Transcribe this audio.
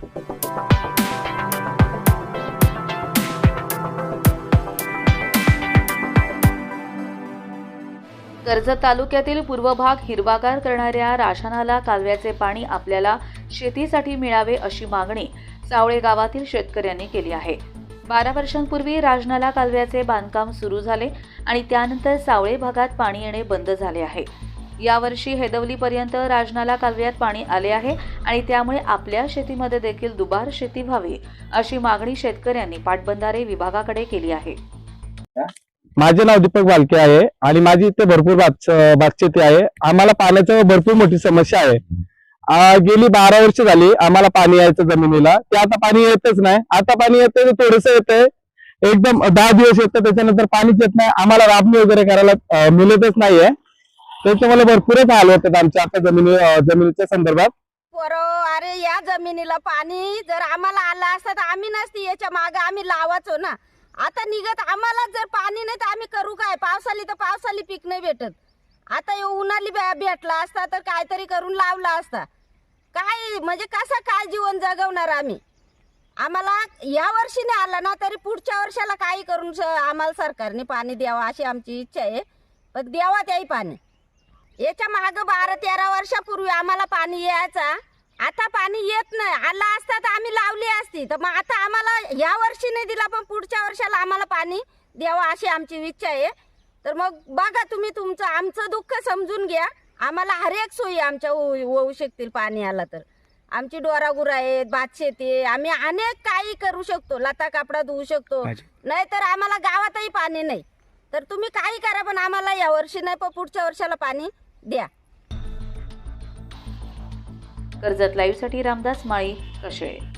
कर्जत तालुक्यातील पूर्व भाग हिरवागार करणाऱ्या राशनाला कालव्याचे पाणी आपल्याला शेतीसाठी मिळावे अशी मागणी सावळे गावातील शेतकऱ्यांनी केली आहे. बारा वर्षांपूर्वी राजनाला कालव्याचे बांधकाम सुरू झाले आणि त्यानंतर सावळे भागात पाणी येणे बंद झाले आहे. यावर्षी हेदवलीपर्यंत राजनाला कालव्यात पाणी आले आहे आणि त्यामुळे आपल्या शेतीमध्ये देखील दुबार शेती व्हावी अशी मागणी शेतकऱ्यांनी पाटबंधारे विभागाकडे केली आहे. माझे नाव दीपक बालके आहे आणि माझी इथे भरपूर बागशेती आहे. आम्हाला पाण्याचं भरपूर मोठी समस्या आहे. गेली बारा वर्ष झाली आम्हाला पाणी यायचं जमिनीला. ते आता पाणी येतच नाही. आता पाणी येतंय थोडस येतंय. एकदम दहा दिवस येतं त्याच्यानंतर पाणीच येत नाही. आम्हाला राबणी वगैरे करायला मिळतच नाहीये. त्याच्यामुळे भरपूरच हाल होतात आमच्या आता जमिनी जमिनीच्या संदर्भात. पोरो अरे या जमिनीला पाणी जर आम्हाला आला असता तर आम्ही नसती याच्या मागे आम्ही लावाचो ना. आता निघत आम्हाला जर पाणी नाही तर आम्ही करू काय? पावसाली तर पावसाली पीक नाही भेटत. आता हे उन्हाळी भे- भेटला असता तर काहीतरी करून लावला असता. काय म्हणजे कसं काय जीवन जगवणार आम्ही? आम्हाला या वर्षी नाही आला ना तरी पुढच्या वर्षाला काही करून स- आम्हाला सरकारने पाणी द्यावं अशी आमची इच्छा आहे. पण द्यावा त्याही पाणी. याच्या माग बारा तेरा वर्षापूर्वी आम्हाला पाणी यायचा. आता पाणी येत नाही. आला असता तर आम्ही लावली असती. तर मग आता आम्हाला या वर्षी नाही दिला पण पुढच्या वर्षाला आम्हाला पाणी द्यावं अशी आमची इच्छा आहे. तर मग बघा तुम्ही तुमचं आमचं दुःख समजून घ्या. आम्हाला हरेक सोयी आमच्या होऊ होऊ शकतील पाणी आलं तर. आमची डोरागुरा आहेत भातशेती आहे. आम्ही अनेक काही करू शकतो. लता कापडा धुवू शकतो. नाहीतर आम्हाला गावातही पाणी नाही. तर तुम्ही काही करा पण आम्हाला या वर्षी नाही पण पुढच्या वर्षाला पाणी द्या. कर्जत लाईव्हसाठी रामदास माळी कशेळे